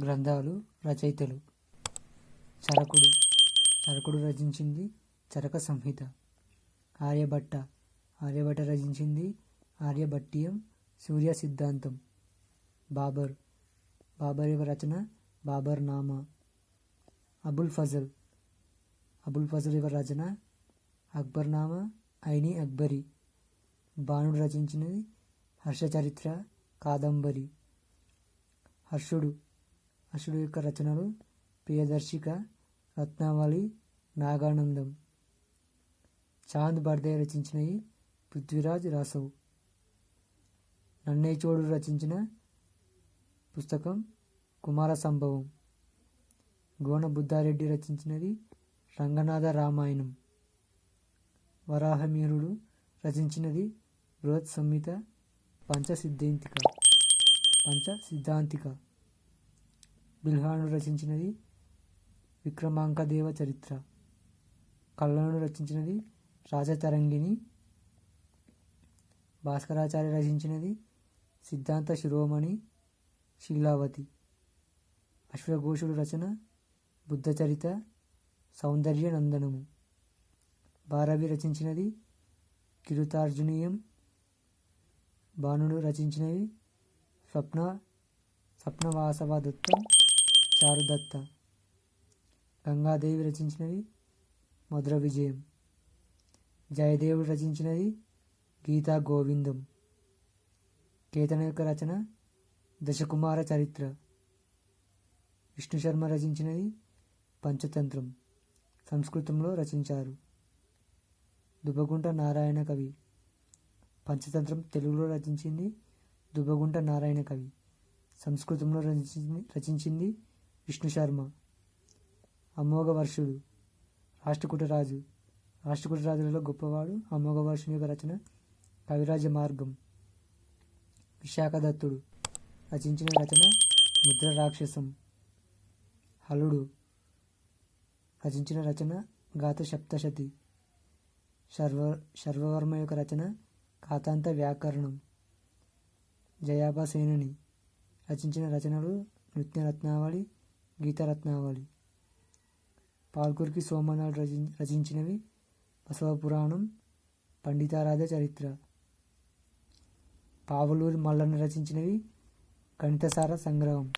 గ్రంథాలు రచయితలు. చరకుడు. చరకుడు రచించింది చరక సంహిత. ఆర్యభట్ట. ఆర్యభట్ట రచించింది ఆర్యభట్టీయం సూర్య సిద్ధాంతం. బాబర్. బాబర్ యొక్క రచన? బాబర్ నామా. అబుల్ ఫజల్. అబుల్ ఫజల్ యొక్క రచన? అక్బర్నామా ఐని అక్బరి. బాణుడు రచించినది హర్షచరిత్ర కాదంబరి. హర్షుడు. హర్షుడు యొక్క రచనలు ప్రియదర్శిక రత్నావళి నాగానందం. చాంద్ బర్దే రచించినవి పృథ్వీరాజ్ రాసవ్. నన్నేచోడు రచించిన పుస్తకం కుమార సంభవం గోన బుద్ధారెడ్డి రచించినది రంగనాథ రామాయణం. వరాహమీరుడు రచించినది బృహత్ సంహిత పంచసిద్ధాంతిక. పంచ సిద్ధాంతిక బిల్హాను రచించినది విక్రమాంకదేవ చరిత్ర. కళ్ళను రచించినది రాజతరంగిణి భాస్కరాచార్య రచించినది సిద్ధాంత శిరోమణి శీలావతి. అశ్వఘోషుడు రచన బుద్ధచరిత సౌందర్య నందనము. భారవి రచించినది కిరుతార్జునీయం. బాణుడు రచించినవి స్వప్న స్వప్నవాసవదత్తం చారుదత్త. గంగాదేవి రచించినవి మధుర విజయం. జయదేవుడు రచించినది గీతా గోవిందం. కేతన యొక్క రచన దశకుమార చరిత్ర. విష్ణు శర్మ రచించినది పంచతంత్రం. సంస్కృతంలో రచించారు. దుబ్బగుంట నారాయణ కవి. పంచతంత్రం తెలుగులో రచించింది దుబ్బగుంట నారాయణ కవి. సంస్కృతంలో రచించింది రచించింది విష్ణు శర్మ అమోఘవర్షుడు రాజు రాష్ట్రకూటరాజు. రాష్ట్రకూటరాజులలో గొప్పవాడు అమోఘవర్షుని యొక్క రచన కవిరాజ మార్గం. విశాఖదత్తుడు రచించిన రచన ముద్ర రాక్షసం. హలుడు రచించిన రచన గాత సప్తశతి. శర్వ శర్వవర్మ యొక్క రచన కాతాంత వ్యాకరణం. జయాభా సేనని రచించిన రచనలు నృత్యరత్నావళి గీతరత్నావళి. పాల్కురికి సోమనాథ్ రచి రచించినవి బసవ పురాణం పండితారాధ చరిత్ర. పావులూరి మల్లన్న రచించినవి గణితసార సంగ్రహం.